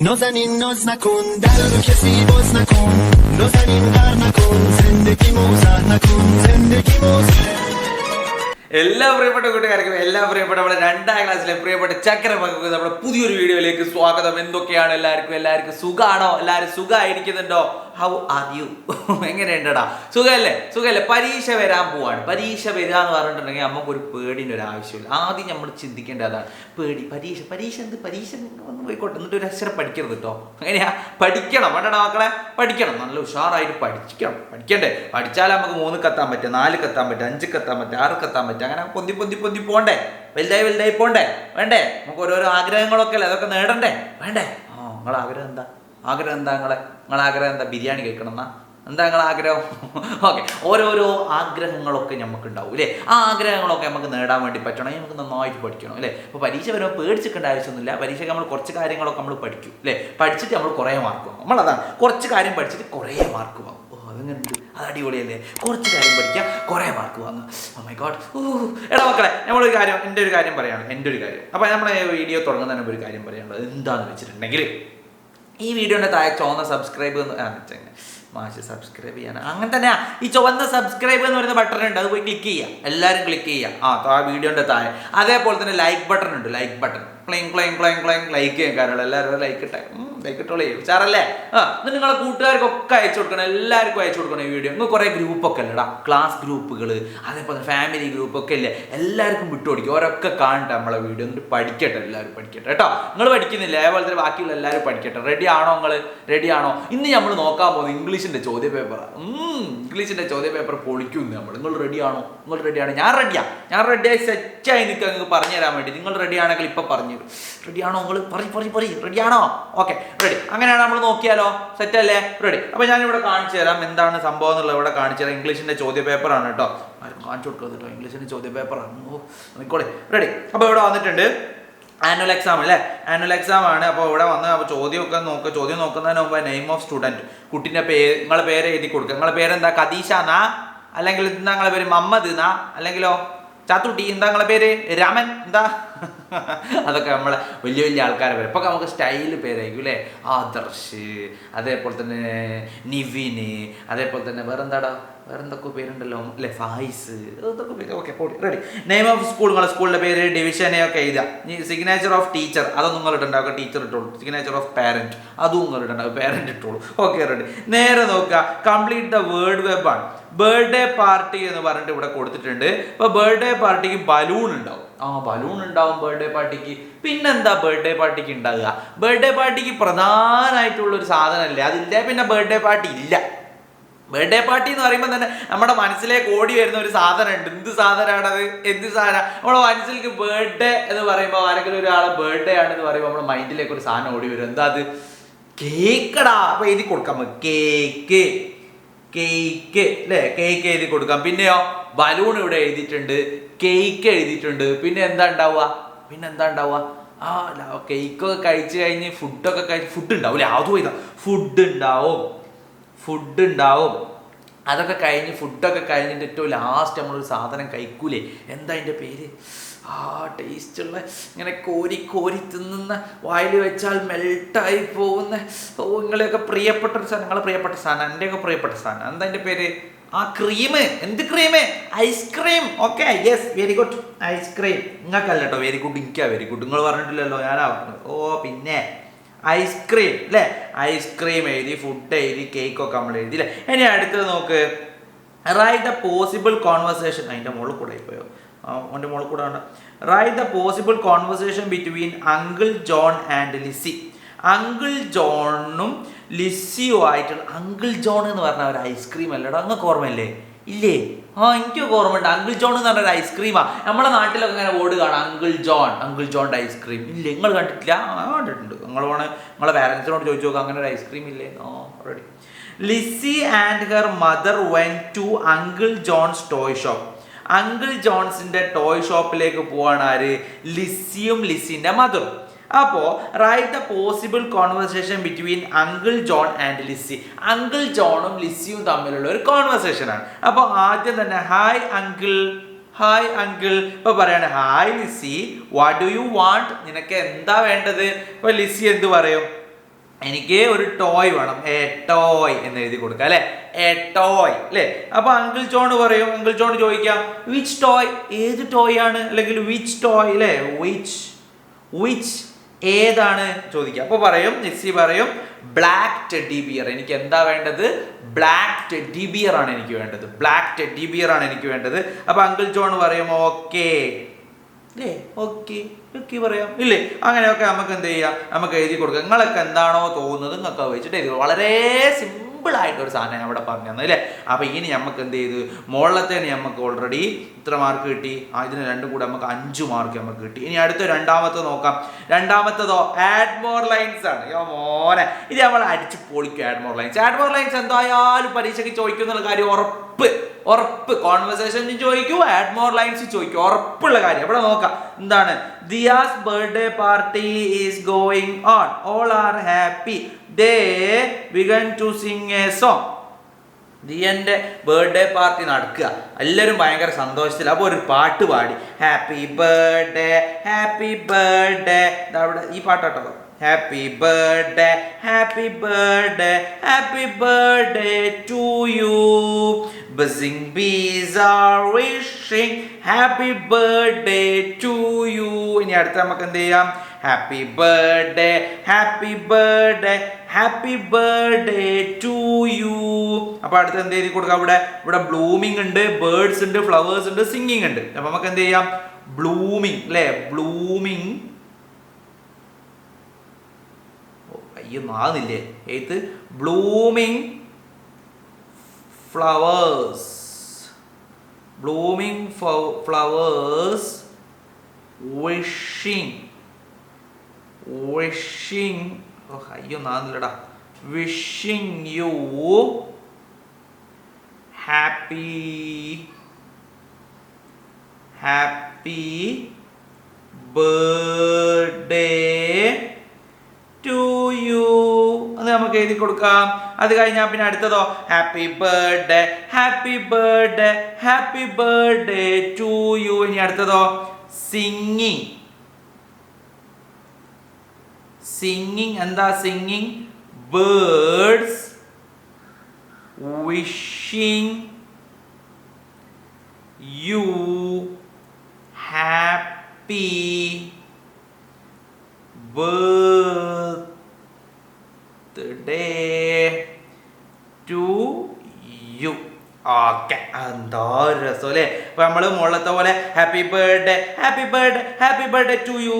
نازنین ناز نکن در رو کسی باز نکن نازنین غر نکن زندگی موزه نکن زندگی موزه എല്ലാ പ്രിയപ്പെട്ട കൂട്ടുകാർക്കും എല്ലാ പ്രിയപ്പെട്ട നമ്മുടെ രണ്ടാം ക്ലാസ്സിലെ പ്രിയപ്പെട്ട ചക്കര മക്കൾക്ക് നമ്മുടെ പുതിയൊരു വീഡിയോയിലേക്ക് സ്വാഗതം എന്തൊക്കെയാണ് എല്ലാവർക്കും എല്ലാവർക്കും സുഖാണോ എല്ലാവരും സുഖമായിരിക്കുന്നുണ്ടോ ഹൗ ആർ യു എങ്ങനെയുണ്ടടാ സുഖമല്ലേ സുഖമല്ലേ പരീക്ഷ വരാൻ പോവാണ് പരീക്ഷ വരിക എന്ന് പറഞ്ഞിട്ടുണ്ടെങ്കിൽ നമുക്ക് ഒരു പേടിൻ്റെ ഒരു ആവശ്യമില്ല ആദ്യം നമ്മൾ ചിന്തിക്കേണ്ട അതാണ് പേടി പരീക്ഷ പരീക്ഷ എന്ത് പരീക്ഷ ഒന്ന് പോയിക്കോട്ടെ എന്നിട്ട് ഒരു അക്ഷരം പഠിക്കരുത് കേട്ടോ എങ്ങനെയാ പഠിക്കണം വേണ്ടടാ മക്കളെ പഠിക്കണം നല്ല ഉഷാറായിട്ട് പഠിക്കണം പഠിക്കണ്ടേ പഠിച്ചാലേ നമുക്ക് മൂന്ന് കത്താൻ പറ്റും നാല് കത്താൻ പറ്റും അഞ്ച് കത്താൻ പറ്റും ആറ് കത്താൻ പറ്റും അങ്ങനെ പൊന്തി പൊന്തി പൊന്തി പോണ്ടേ വലുതായി വലുതായി പോണ്ടേ വേണ്ടേ നമുക്ക് ഓരോരോ ആഗ്രഹങ്ങളൊക്കെ അല്ലേ അതൊക്കെ നേടണ്ടേ വേണ്ടേ ആ നിങ്ങളുടെ ആഗ്രഹം എന്താ ആഗ്രഹം എന്താ നിങ്ങളെ നിങ്ങളെ ആഗ്രഹം എന്താ ബിരിയാണി എന്നാ എന്താ നിങ്ങളെ ആഗ്രഹം ഓക്കെ ഓരോരോ ആഗ്രഹങ്ങളൊക്കെ നമുക്ക് ഉണ്ടാവും അല്ലേ ആ ആഗ്രഹങ്ങളൊക്കെ നമുക്ക് നേടാൻ വേണ്ടി പറ്റണം നമുക്ക് നന്നായിട്ട് പഠിക്കണം അല്ലേ അപ്പോൾ പരീക്ഷ വരുമ്പോൾ പേടിച്ചിക്കേണ്ട ആവശ്യമൊന്നുമില്ല പരീക്ഷയ്ക്ക് നമ്മൾ കുറച്ച് കാര്യങ്ങളൊക്കെ നമ്മൾ പഠിക്കും അല്ലേ പഠിച്ചിട്ട് നമ്മൾ കുറേ മാർക്ക് വാങ്ങും നമ്മളതാണ് കുറച്ച് കാര്യം പഠിച്ചിട്ട് കുറേ മാർക്ക് വാങ്ങും ഓ അതങ്ങനെ അത് അടിപൊളിയല്ലേ കുറച്ച് കാര്യം പഠിക്കുക കുറേ മാർക്ക് വാങ്ങുക ഓ മൈ ഗോഡ് ഊ എടാ മക്കളെ നമ്മളൊരു കാര്യം എൻ്റെ ഒരു കാര്യം പറയാണ് എൻ്റെ ഒരു കാര്യം അപ്പോൾ നമ്മളെ വീഡിയോ തുടങ്ങുന്നതിന് ഒരു കാര്യം പറയാനുള്ളത് എന്താണെന്ന് വെച്ചിട്ടുണ്ടെങ്കിൽ ഈ വീഡിയോൻ്റെ താഴെ ചുവന്ന സബ്സ്ക്രൈബ് എന്ന് കാണിച്ചെങ്ങനെ മാഷ് സബ്സ്ക്രൈബ് ചെയ്യാൻ അങ്ങനെ തന്നെ ഈ ചുവന്ന സബ്സ്ക്രൈബ് എന്ന് പറയുന്ന ബട്ടൺ ഉണ്ട് അത് പോയി ക്ലിക്ക് ചെയ്യാം എല്ലാവരും ക്ലിക്ക് ചെയ്യാം ആ ആ വീഡിയോൻ്റെ താഴെ അതേപോലെ തന്നെ ലൈക്ക് ബട്ടൺ ഉണ്ട് ലൈക്ക് ബട്ടൺ ക്ലൈം ക്ലൈം ക്ലൈം ക്ലൈം ലൈക്ക് ചെയ്യാൻ കാരണം എല്ലാവരും ലൈക്ക് ഇട്ടേ ബൈക്കട്ടോൾ ചെയ്യും ഉച്ചാറല്ലേ ആ ഇത് നിങ്ങളെ കൂട്ടുകാർക്കൊക്കെ അയച്ചു കൊടുക്കണം എല്ലാവർക്കും അയച്ചു കൊടുക്കണം ഈ വീഡിയോ നിങ്ങൾ കുറേ ഗ്രൂപ്പൊക്കെ അല്ലടാ ക്ലാസ് ഗ്രൂപ്പുകൾ അതേപോലെ ഫാമിലി ഗ്രൂപ്പൊക്കെ ഇല്ലേ എല്ലാവർക്കും വിട്ടുപിടിക്കും ഓരൊക്കെ കാണട്ടെ നമ്മളെ വീഡിയോ എന്നിട്ട് പഠിക്കട്ടെ എല്ലാവരും പഠിക്കട്ടെ കേട്ടോ നിങ്ങൾ പഠിക്കുന്നില്ല അതേപോലെ തന്നെ ബാക്കിയുള്ള എല്ലാവരും പഠിക്കട്ടെ റെഡി ആണോ നിങ്ങൾ റെഡി ആണോ ഇന്ന് നമ്മൾ നോക്കാൻ പോകുന്നത് ഇംഗ്ലീഷിൻ്റെ ചോദ്യ പേപ്പറാണ് ഇംഗ്ലീഷിൻ്റെ ചോദ്യ പേപ്പർ പൊളിക്കുന്നു നമ്മൾ നിങ്ങൾ റെഡി ആണോ നിങ്ങൾ റെഡിയാണോ ഞാൻ റെഡിയാണ് ഞാൻ റെഡിയായി സെറ്റായി നിങ്ങൾക്ക് പറഞ്ഞു തരാൻ വേണ്ടി നിങ്ങൾ റെഡിയാണെങ്കിൽ ഇപ്പം പറഞ്ഞു തരും റെഡിയാണോ നിങ്ങൾ പറയും പറയും പറയും റെഡിയാണോ ഓക്കെ റെഡി അങ്ങനെയാണ് നമ്മൾ നോക്കിയാലോ സെറ്റ് അല്ലേ റെഡി അപ്പോൾ ഇവിടെ കാണിച്ചു തരാം എന്താണ് സംഭവം എന്നുള്ളത് ഇവിടെ കാണിച്ചു തരാം ഇംഗ്ലീഷിന്റെ ചോദ്യ പേപ്പറാണ് കേട്ടോ ആരും കാണിച്ചു കൊടുക്കരുത് കേട്ടോ ഇംഗ്ലീഷിൻ്റെ ചോദ്യ പേപ്പറാണ് നോക്കോളെ റെഡി അപ്പോൾ ഇവിടെ വന്നിട്ടുണ്ട് ആനുവൽ എക്സാം അല്ലേ ആനുവൽ എക്സാം ആണ് അപ്പോൾ ഇവിടെ വന്ന് അപ്പോൾ ചോദ്യമൊക്കെ നോക്കുക ചോദ്യം നോക്കുന്നതിന് മുമ്പ് നെയിം ഓഫ് സ്റ്റുഡൻറ്റ് കുട്ടീൻ്റെ പേര് നിങ്ങളെ പേര് എഴുതി കൊടുക്കുക നിങ്ങളെ പേരെന്താ കതീഷ എന്നാ അല്ലെങ്കിൽ എന്താ നിങ്ങളെ പേര് മമ്മദ് എന്നാ അല്ലെങ്കിലോ ചാത്തുട്ടി എന്താ നിങ്ങളെ പേര് രാമൻ എന്താ അതൊക്കെ നമ്മളെ വലിയ വലിയ ആൾക്കാരെ വരും ഇപ്പൊ നമുക്ക് സ്റ്റൈൽ പേരായിരിക്കും അല്ലേ ആദർശ് അതേപോലെ തന്നെ നിവിന് അതേപോലെ തന്നെ വേറെ എന്താടാ വേറെ എന്തൊക്കെ പേരുണ്ടല്ലോ അല്ലെ ഫായിസ് അതൊക്കെ ഓക്കെ പോടി റെഡി നെയിം ഓഫ് സ്കൂൾ നിങ്ങളെ സ്കൂളിന്റെ പേര് ഡിവിഷനെ ഒക്കെ എഴുതുക സിഗ്നേച്ചർ ഓഫ് ടീച്ചർ അതൊന്നും നിങ്ങൾ ഇട്ടുണ്ടാവുക ടീച്ചർ ഇട്ടോളൂ സിഗ്നേച്ചർ ഓഫ് പാരന്റ് അതും നിങ്ങൾ ഇട്ടുണ്ടാവും പാരന്റ് ഇട്ടോളൂ ഓക്കെ റെഡി നേരെ നോക്കുക കംപ്ലീറ്റ് ദ വേർഡ് ആണ് ബർത്ത്ഡേ പാർട്ടി എന്ന് പറഞ്ഞിട്ട് ഇവിടെ കൊടുത്തിട്ടുണ്ട് അപ്പോൾ ബർത്ത്ഡേ പാർട്ടിക്ക് ബലൂൺ ഉണ്ടാവും ആ ബലൂൺ ഉണ്ടാവും ബർത്ത്ഡേ പാർട്ടിക്ക് പിന്നെന്താ ബർത്ത്ഡേ പാർട്ടിക്ക് ഉണ്ടാകുക ബർത്ത്ഡേ പാർട്ടിക്ക് ഒരു സാധനമല്ലേ അതില്ല പിന്നെ ബർത്ത്ഡേ പാർട്ടി ഇല്ല ബർത്ത്ഡേ പാർട്ടി എന്ന് പറയുമ്പോൾ തന്നെ നമ്മുടെ മനസ്സിലേക്ക് ഓടി വരുന്ന ഒരു സാധനമുണ്ട് എന്ത് സാധനമാണത് എന്ത് സാധനം നമ്മുടെ മനസ്സിലേക്ക് ബർത്ത്ഡേ എന്ന് പറയുമ്പോൾ ആരെങ്കിലും ഒരാളെ ബർത്ത്ഡേ ആണെന്ന് പറയുമ്പോൾ നമ്മുടെ മൈൻഡിലേക്ക് ഒരു സാധനം ഓടി വരും എന്താ അത് കേക്കടാ അപ്പൊ എഴുതി കൊടുക്കാം കേക്ക് കേക്ക് അല്ലേ കേക്ക് എഴുതി കൊടുക്കാം പിന്നെയോ ബലൂൺ ഇവിടെ എഴുതിയിട്ടുണ്ട് കേക്ക് എഴുതിയിട്ടുണ്ട് പിന്നെ എന്താ ഉണ്ടാവുക പിന്നെ എന്താ ഉണ്ടാവുക ആ കേക്കൊക്കെ കഴിച്ചു കഴിഞ്ഞ് ഫുഡൊക്കെ കഴിച്ച് ഫുഡ് ഉണ്ടാവും ഉണ്ടാവില്ല അതും ഇതാ ഫുഡ് ഉണ്ടാവും ഫുഡ് ഉണ്ടാവും അതൊക്കെ കഴിഞ്ഞ് ഫുഡൊക്കെ കഴിഞ്ഞിട്ട് ഏറ്റവും ലാസ്റ്റ് നമ്മളൊരു സാധനം കഴിക്കൂലേ എന്താ അതിൻ്റെ പേര് ആ ടേസ്റ്റുള്ള ഇങ്ങനെ കോരി കോരി തിന്നുന്ന വായിൽ വെച്ചാൽ മെൽട്ടായി പോകുന്ന ഓ നിങ്ങളെയൊക്കെ പ്രിയപ്പെട്ട ഒരു സാധനം നിങ്ങളെ പ്രിയപ്പെട്ട സാധനം എൻ്റെയൊക്കെ പ്രിയപ്പെട്ട സാധനം എന്താ അതിൻ്റെ പേര് ആ ക്രീം എന്ത് cream ice cream okay yes very good ice cream നിങ്ങൾക്കല്ല കേട്ടോ വെരി ഗുഡ് എനിക്കാ വെരി ഗുഡ് നിങ്ങൾ പറഞ്ഞിട്ടില്ലല്ലോ ഞാനാ പറഞ്ഞത് ഓ പിന്നെ ഐസ്ക്രീം അല്ലേ ഐസ്ക്രീം എഴുതി ഫുഡ് എഴുതി കേക്ക് ഒക്കെ നമ്മൾ എഴുതി അല്ലേ ഇനി അടുത്തത് നോക്ക് റൈറ്റ് ദ പോസിബിൾ കോൺവെർസേഷൻ അതിൻ്റെ മുകളിൽ കൂടെ പോയോ അവൻ്റെ മുകളിൽ കൂടെ ഉണ്ട് write the possible conversation between uncle John and Lizzy uncle ജോണും ലിസിയോ ആയിട്ടുള്ള അങ്കിൾ ജോൺ എന്ന് പറഞ്ഞ ഒരു ഐസ്ക്രീം അല്ലടോ അങ്ങ് ഓർമ്മയല്ലേ ഇല്ലേ ആ എനിക്കൊക്കെ ഓർമ്മയുണ്ട് അങ്കിൾ ജോൺ എന്ന് പറഞ്ഞ ഒരു ഐസ്ക്രീമാ നമ്മുടെ നാട്ടിലൊക്കെ ഇങ്ങനെ ഓട് കാണാം അങ്കിൾ ജോൺ അങ്കിൾ ജോണിൻ്റെ ഐസ്ക്രീം ഇല്ല നിങ്ങൾ കണ്ടിട്ടില്ല ആ കണ്ടിട്ടുണ്ട് നിങ്ങൾ പോണേ നിങ്ങളെ പാരൻസിനോട് ചോദിച്ചു നോക്കാം അങ്ങനെ ഒരു ഐസ്ക്രീം ഇല്ലേ ഓ already Lizzy and her mother went to uncle John's toy shop uncle ജോൺസിൻ്റെ toy ഷോപ്പിലേക്ക് പോവാണ് ആര് ലിസിയും ലിസിൻ്റെ മദറും അപ്പോൾ write the possible conversation between uncle John and Lizzy uncle ജോണും ലിസിയും തമ്മിലുള്ള ഒരു ആണ് അപ്പോൾ ആദ്യം തന്നെ ഹായ് അങ്കിൾ ഹായ് അങ്കിൾ ഇപ്പൊ പറയാണ് hi Lizzy what do you want നിനക്ക് എന്താ വേണ്ടത് ഇപ്പൊ ലിസി എന്ത് പറയും എനിക്ക് ഒരു ടോയ് വേണം എ ടോയ് എന്ന് എഴുതി കൊടുക്കുക അല്ലേ എ ടോയ് അല്ലേ അപ്പോൾ അങ്കിൾ ജോൺ പറയും അങ്കിൾ ജോൺ ചോദിക്കാം വിച്ച് ടോയ് ഏത് ടോയ് ആണ് അല്ലെങ്കിൽ വിച്ച് ടോയ് അല്ലേ വിച്ച് വിച്ച് ഏതാണ് ചോദിക്കുക അപ്പോൾ പറയും നിസി പറയും ബ്ലാക്ക് ടെഡി ബിയർ എനിക്ക് എന്താ വേണ്ടത് ബ്ലാക്ക് ടെഡി ബിയർ ആണ് എനിക്ക് വേണ്ടത് ബ്ലാക്ക് ടെഡി ബിയർ ആണ് എനിക്ക് വേണ്ടത് അപ്പോൾ അങ്കിൾ ജോൺ പറയും ഓക്കേ അല്ലേ ഓക്കെ ഓക്കെ പറയാം ഇല്ലേ അങ്ങനെയൊക്കെ നമുക്ക് എന്ത് ചെയ്യാം നമുക്ക് എഴുതി കൊടുക്കാം നിങ്ങളൊക്കെ എന്താണോ തോന്നുന്നത് നിങ്ങൾക്ക് വെച്ചിട്ട് എഴുതി വളരെ സിമ്പിൾ സിമ്പിളായിട്ടൊരു സാധനം ഞാൻ അവിടെ പറഞ്ഞു തന്നത് അല്ലേ അപ്പോൾ ഇനി നമുക്ക് എന്ത് ചെയ്തു മുകളിലത്തേന് നമുക്ക് ഓൾറെഡി ഇത്ര മാർക്ക് കിട്ടി ഇതിന് രണ്ടും കൂടെ നമുക്ക് അഞ്ച് മാർക്ക് നമുക്ക് കിട്ടി ഇനി അടുത്ത രണ്ടാമത്തെ നോക്കാം രണ്ടാമത്തതോ മോർ ലൈൻസ് ആണ് യോ മോനെ ഇത് നമ്മൾ അടിച്ച് പൊളിക്കും more lines add more lines എന്തായാലും പരീക്ഷയ്ക്ക് ചോദിക്കും എന്നുള്ള കാര്യം ഉറപ്പ് ഉറപ്പ് കോൺവെർസേഷൻ ചോദിക്കൂ മോർ ലൈൻസ് ചോദിക്കും ഉറപ്പുള്ള കാര്യം ഇവിടെ നോക്കാം എന്താണ് Diya's birthday party is going on all are happy they began to sing a song ദിയൻ്റെ birthday party നടക്കുക എല്ലാവരും ഭയങ്കര സന്തോഷത്തിൽ അപ്പോൾ ഒരു പാട്ട് പാടി ഹാപ്പി ബർത്ത്ഡേ ഹാപ്പി ബർത്ത്ഡേ അവിടെ ഈ പാട്ട് കേട്ടോ happy birthday happy birthday happy birthday to you buzzing bees are wishing happy birthday to you ഇനി അടുത്ത നമുക്ക് എന്ത് ചെയ്യാം happy birthday happy birthday happy birthday to you അപ്പൊ അടുത്ത് എന്ത് എഴുതി കൊടുക്കാം ഇവിടെ ഇവിടെ ബ്ലൂമിംഗ് ഉണ്ട് ബേർഡ്സ് ഉണ്ട് ഫ്ലവേഴ്സ് ഉണ്ട് സിംഗിങ് ഉണ്ട് അപ്പൊ നമുക്ക് എന്ത് ചെയ്യാം ബ്ലൂമിംഗ് അല്ലേ ബ്ലൂമിംഗ് അയ്യോ നാന്നില്ലേ eighth blooming flowers blooming flowers wishing wishing ഓ അയ്യോ നാന്നില്ലടാ wishing you happy happy birthday to you അത് നമുക്ക് എഴുതി കൊടുക്കാം അത് കഴിഞ്ഞാൽ പിന്നെ അടുത്തതോ happy birthday happy birthday happy birthday to you ഇനി അടുത്തതോ സിംഗിങ് സിംഗിങ് എന്താ singing words wishing you happy birthday to you okay എന്തോ രസം അല്ലേ അപ്പൊ നമ്മള് മുകളിലത്തെ പോലെ happy birthday happy birthday happy birthday to you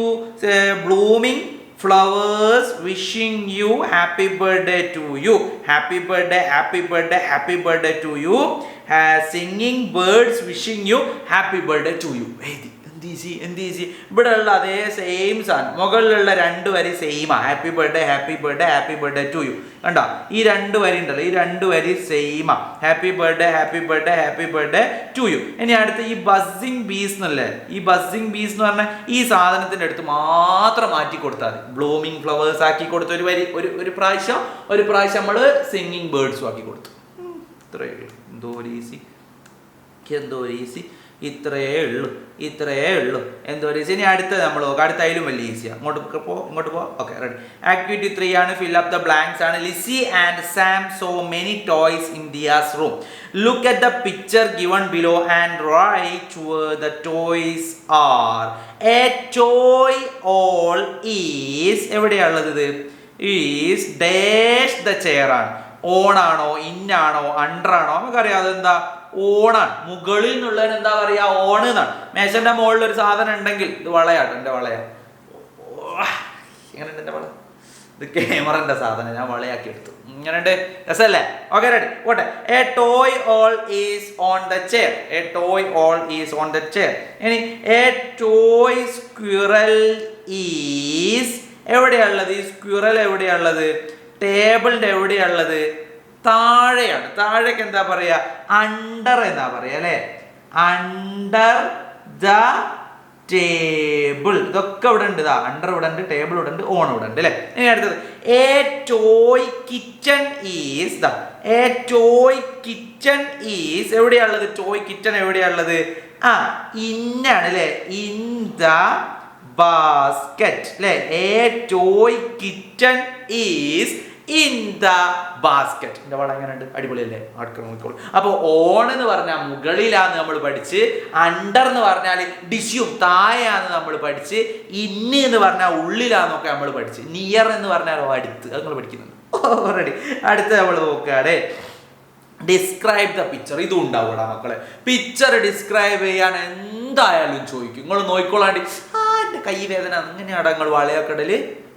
blooming flowers wishing you happy birthday to you. Happy birthday, happy birthday, happy birthday to you. Singing birds wishing you happy birthday to you. ദീസി എന്ത് ഇവിടെ ഉള്ള അതേ same സാധനം മുകളിലുള്ള രണ്ട് വരി സെയിമാണ് happy birthday happy birthday happy birthday to you കണ്ടോ ഈ രണ്ട് വരി ഉണ്ടല്ലോ ഈ രണ്ട് വരി സെയിമാണ് happy birthday happy birthday happy birthday to you ഇനി അടുത്ത് ഈ ബസ്സിങ് ബീസ് എന്നല്ലേ ഈ ബസ്സിങ് ബീസ് എന്ന് പറഞ്ഞാൽ ഈ സാധനത്തിൻ്റെ അടുത്ത് മാത്രം മാറ്റി കൊടുത്താൽ മതി ബ്ലൂമിങ് ഫ്ലവേഴ്സ് ആക്കി കൊടുത്ത ഒരു വരി ഒരു ഒരു പ്രാവശ്യം ഒരു പ്രാവശ്യം നമ്മൾ സിംഗിങ് ബേർഡ്സും ആക്കി കൊടുത്തു ഇത്രയേ എന്തോ ഒരു ഈസി എന്തോ ഒരു ഈസി ഇത്രയേ ഉള്ളൂ ഇത്രയേ ഉള്ളൂ എന്തോ ഒരു ഇനി അടുത്ത നമ്മൾ നോക്കാം അടുത്ത അതിലും വലിയ ഈസിയാണ് അങ്ങോട്ട് പോ ഇങ്ങോട്ട് പോ ഓക്കെ റെഡി ആക്ടിവിറ്റി ത്രീ ആണ് ഫിൽ അപ്പ് ദ ബ്ലാങ്ക്സ് ആണ് Lizzy and Sam so many toys in Diya's room look at the picture given below and write the toys are a toy owl is എവിടെയാണുള്ളത് ഇത് is dash the chair ആണ് on ആണോ ഇന്നാണോ under ആണോ നമുക്കറിയാം അതെന്താ ഓണാണ് മുകളിൽ നിന്നുള്ളതിന് എന്താ പറയുക ഓണ് എന്നാണ് മേശന്റെ മുകളിൽ ഒരു സാധനം ഉണ്ടെങ്കിൽ ഇത് വളയാട്ടോ എൻ്റെ വളയാണ് എങ്ങനെയുണ്ട് എൻ്റെ വള ഇത് ക്യാമറന്റെ സാധനം ഞാൻ വളയാക്കി എടുത്തു ഇങ്ങനെയുണ്ട് രസല്ലേ ഓക്കെ റെഡി ഓട്ടെ a toy owl is on the chair a toy owl is on the chair ഇനി എ ടോയ് സ്ക്വിറൽ ഈസ് എവിടെയാണുള്ളത് ഈ സ്ക്വിറൽ എവിടെയാണുള്ളത് ടേബിളിൻ്റെ എവിടെയാണുള്ളത് താഴെയാണ് താഴേക്ക് എന്താ പറയുക അണ്ടർ എന്നാ പറയുക അല്ലേ അണ്ടർ ദ ടേബിൾ ഇതൊക്കെ ഇവിടെ ഉണ്ട് ഇതാ അണ്ടർ ഇവിടെ ഉണ്ട് ടേബിൾ ഇവിടെ ഉണ്ട് ഓൺ ഇവിടെ ഉണ്ട് അല്ലേ ഇനി അടുത്തത് a toy kitchen is the a toy kitchen is എവിടെയാണുള്ളത് toy kitchen എവിടെയാണുള്ളത് ആ ഇന്നാണ് അല്ലേ ഇൻ ദ ബാസ്ക്കറ്റ് അല്ലേ a toy kitchen is in the basket എൻ്റെ വളം എങ്ങനെയുണ്ട് അടിപൊളിയല്ലേ ആക്രമിക്കോളൂ അപ്പോൾ ഓൺ എന്ന് പറഞ്ഞാൽ മുകളിലാന്ന് നമ്മൾ പഠിച്ച് അണ്ടർ എന്ന് പറഞ്ഞാൽ ഡിഷ്യൂ തായാന്ന് നമ്മൾ പഠിച്ച് ഇന്ന് എന്ന് പറഞ്ഞാൽ ഉള്ളിലാന്നൊക്കെ നമ്മൾ പഠിച്ച് നിയർ എന്ന് പറഞ്ഞാൽ അടുത്ത് അത് നമ്മൾ പഠിക്കുന്നുണ്ട് ഓൾറെഡി അടുത്ത് നമ്മൾ നോക്കുകയാണ് ഡിസ്ക്രൈബ് ദ പിക്ചർ ഇതും ഉണ്ടാവൂടാ മക്കളെ പിക്ചർ ഡിസ്ക്രൈബ് ചെയ്യാൻ എന്തായാലും ചോദിക്കും നിങ്ങൾ നോയിക്കോളാണ്ട് ആ എൻ്റെ കൈ വേദന അങ്ങനെയാണ് നിങ്ങൾ വളയൊക്കെ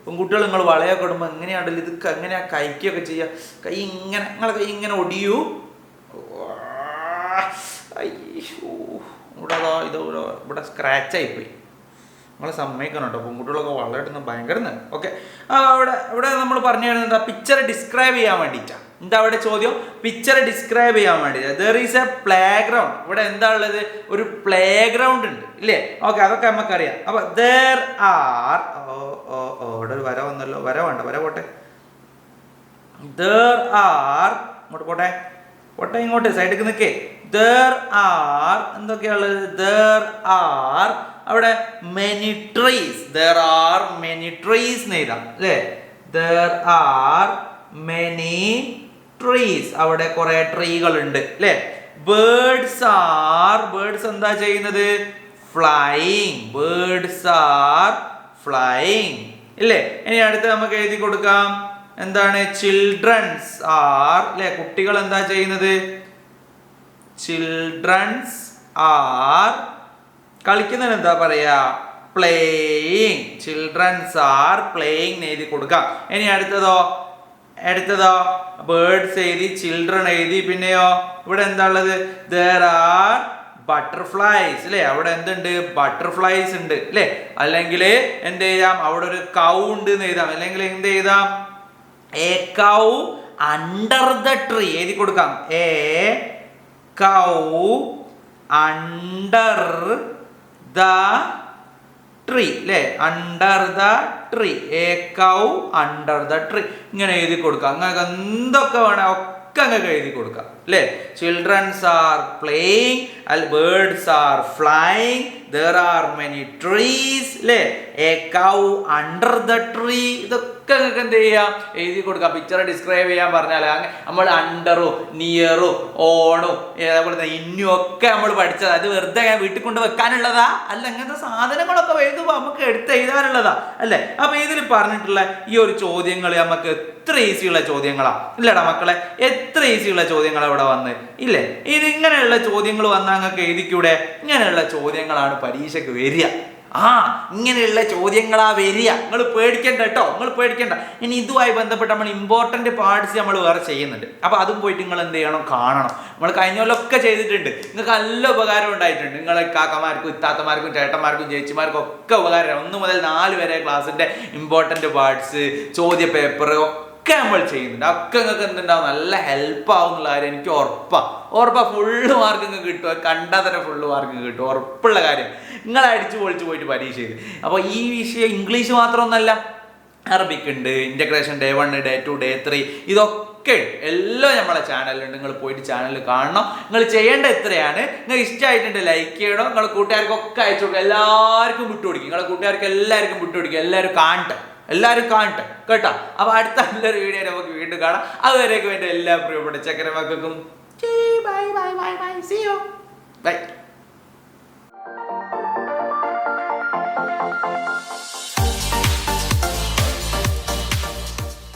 പെൺകുട്ടികൾ നിങ്ങൾ വളയൊക്കെ ഇടുമ്പോൾ എങ്ങനെയാണല്ലോ ഇത് എങ്ങനെയാ കൈക്കൊക്കെ ചെയ്യുക കൈ ഇങ്ങനെ നിങ്ങളെ കൈ ഇങ്ങനെ ഒടിയൂ ഇവിടെ അതാ ഇത് ഇവിടെ സ്ക്രാച്ചായിപ്പോയി നിങ്ങൾ സമ്മതിക്കണം കേട്ടോ പെൺകുട്ടികളൊക്കെ വളരെ ഭയങ്കര ഓക്കെ അവിടെ ഇവിടെ നമ്മൾ പറഞ്ഞു തരുന്നത് പിക്ചർ ഡിസ്ക്രൈബ് ചെയ്യാൻ വേണ്ടിയിട്ടാണ് എന്താ അവിടെ ചോദ്യം പിക്ചർ ഡിസ്ക്രൈബ് ചെയ്യാൻ വേണ്ടി there is a playground ഇവിടെ എന്താ ഉള്ളത് ഒരു പ്ലേ ഗ്രൗണ്ട് ഉണ്ട് ഇല്ലേ ഓക്കെ അതൊക്കെ നമുക്കറിയാം അപ്പൊ ദർ ആർ ഓ ഓ ഓ ഇവിടെ ഒരു വര വന്നല്ലോ വര വേണ്ട വര പോട്ടെ ദർ ആർ ഇങ്ങോട്ട് പോട്ടെ പോട്ടെ ഇങ്ങോട്ട് സൈഡിലേക്ക് നിൽക്കേ ദർ ആർ എന്തൊക്കെയാണുള്ളത് ദർ ആർ അവിടെ many trees there are many trees എന്ന് എഴുതാം അല്ലേ ദർ ആർ മെനി ട്രീസ് അവിടെ കുറെ ട്രീകൾ ഉണ്ട് അല്ലേ ബേർഡ്സ് ആർ ബേർഡ്സ് എന്താ ചെയ്യുന്നത് ഫ്ലൈങ് ബേർഡ്സ് ആർ ഫ്ലൈങ് ഇല്ലേ ഇനി അടുത്ത് നമുക്ക് എഴുതി കൊടുക്കാം എന്താണ് ചിൽഡ്രൻസ് ആർ അല്ലെ കുട്ടികൾ എന്താ ചെയ്യുന്നത് ചിൽഡ്രൻസ് ആർ കളിക്കുന്നതിന് എന്താ പറയാ പ്ലേയിങ് ചിൽഡ്രൻസ് ആർ പ്ലേയിങ് എഴുതി കൊടുക്കാം ഇനി അടുത്തതോ അടുത്തതോ ബേർഡ്സ് എഴുതി ചിൽഡ്രൺ എഴുതി പിന്നെയോ ഇവിടെ എന്താ ഉള്ളത് ദർ ആർ ബട്ടർഫ്ലൈസ് അല്ലെ അവിടെ എന്തുണ്ട് ബട്ടർഫ്ലൈസ് ഉണ്ട് അല്ലെ അല്ലെങ്കിൽ എന്ത് ചെയ്യാം അവിടെ ഒരു കൗ ഉണ്ട് എന്ന് എഴുതാം അല്ലെങ്കിൽ എന്ത് ചെയ്താം a cow under the tree എഴുതി കൊടുക്കാം a cow under the tree അല്ലേ under the tree a cow under the tree ഇങ്ങനെ എഴുതി കൊടുക്കുക അങ്ങനെ എന്തൊക്കെ വേണേ ഒക്കെ അങ്ങനെ എഴുതി കൊടുക്കുക അല്ലേ childrens are playing birds are flying there are many trees le a cow under the tree ഇതൊക്കെ നിങ്ങൾക്ക് എന്ത് ചെയ്യാം എഴുതി കൊടുക്കുക പിക്ചർ ഡിസ്ക്രൈബ് ചെയ്യാൻ പറഞ്ഞാൽ നമ്മൾ അണ്ടറോ നിയറോ ഓണോ അതേപോലെ തന്നെ ഇന്നും ഒക്കെ നമ്മൾ പഠിച്ചത് അത് വെറുതെ വീട്ടിൽ കൊണ്ട് വെക്കാനുള്ളതാ അല്ല ഇങ്ങനത്തെ സാധനങ്ങളൊക്കെ എഴുതുമ്പോൾ നമുക്ക് എടുത്ത് എഴുതാനുള്ളതാ അല്ലേ അപ്പൊ ഇതിൽ പറഞ്ഞിട്ടുള്ള ഈ ഒരു ചോദ്യങ്ങൾ നമുക്ക് എത്ര ഈസിയുള്ള ചോദ്യങ്ങളാണ് ഇല്ലടാ മക്കളെ എത്ര ഈസിയുള്ള ചോദ്യങ്ങളാണ് ഇവിടെ വന്ന് ഇല്ലേ ഇതിങ്ങനെയുള്ള ചോദ്യങ്ങൾ വന്നാൽ നിങ്ങൾക്ക് എഴുതിക്കൂടെ ഇങ്ങനെയുള്ള ചോദ്യങ്ങളാണ് പരീക്ഷയ്ക്ക് വരിക ആ ഇങ്ങനെയുള്ള ചോദ്യങ്ങളാ വരിക നിങ്ങൾ പേടിക്കേണ്ട കേട്ടോ നിങ്ങൾ പേടിക്കേണ്ട ഇനി ഇതുമായി ബന്ധപ്പെട്ട് നമ്മൾ ഇമ്പോർട്ടൻ്റ് പാർട്സ് നമ്മൾ വേറെ ചെയ്യുന്നുണ്ട് അപ്പോൾ അതും പോയിട്ട് നിങ്ങൾ എന്ത് ചെയ്യണം കാണണം നമ്മൾ കഴിഞ്ഞ പോലൊക്കെ ചെയ്തിട്ടുണ്ട് നിങ്ങൾക്ക് നല്ല ഉപകാരം ഉണ്ടായിട്ടുണ്ട് നിങ്ങളെ കാക്കമാർക്കും ഇത്താത്തമാർക്കും ചേട്ടന്മാർക്കും ചേച്ചിമാർക്കും ഒക്കെ ഉപകാരം ഒന്ന് മുതൽ നാല് വരെ ക്ലാസ്സിൻ്റെ ഇമ്പോർട്ടൻ്റ് പാർട്സ് ചോദ്യ പേപ്പർ ഒക്കെ നമ്മൾ ചെയ്യുന്നുണ്ട് ഒക്കെ നിങ്ങൾക്ക് എന്തുണ്ടാവും നല്ല ഹെൽപ്പ് ആവും എന്നുള്ള കാര്യം എനിക്ക് ഉറപ്പാ ഉറപ്പ ഫുള്ള് മാർക്ക് നിങ്ങൾക്ക് കിട്ടും കണ്ടാൽ തന്നെ ഫുള്ള് മാർക്ക് കിട്ടും ഉറപ്പുള്ള കാര്യം നിങ്ങൾ അടിച്ചു പൊളിച്ച് പോയിട്ട് പരീക്ഷ ചെയ്ത് അപ്പോൾ ഈ വിഷയം ഇംഗ്ലീഷ് മാത്രമൊന്നല്ല അറബിക് ഉണ്ട് integration day one day two day three ഇതൊക്കെ എല്ലാം നമ്മളെ ചാനലിലുണ്ട് നിങ്ങൾ പോയിട്ട് ചാനലിൽ കാണണം നിങ്ങൾ ചെയ്യേണ്ട എത്രയാണ് നിങ്ങൾ ഇഷ്ടമായിട്ടുണ്ട് ലൈക്ക് ചെയ്യണം നിങ്ങൾ കൂട്ടുകാർക്കൊക്കെ അയച്ചു കൊടുക്കുക എല്ലാവർക്കും വിട്ടു നിങ്ങളെ നിങ്ങളുടെ കൂട്ടുകാർക്ക് എല്ലാവർക്കും വിട്ടു എല്ലാവരും കാണട്ടെ എല്ലാവരും കാണട്ടെ കേട്ടോ അപ്പോൾ അടുത്ത നല്ലൊരു വീഡിയോ നമുക്ക് വീണ്ടും കാണാം അതുവരേക്കും എൻ്റെ എല്ലാ പ്രിയപ്പെട്ട ചക്കരമക്കും bye bye bye bye see you bye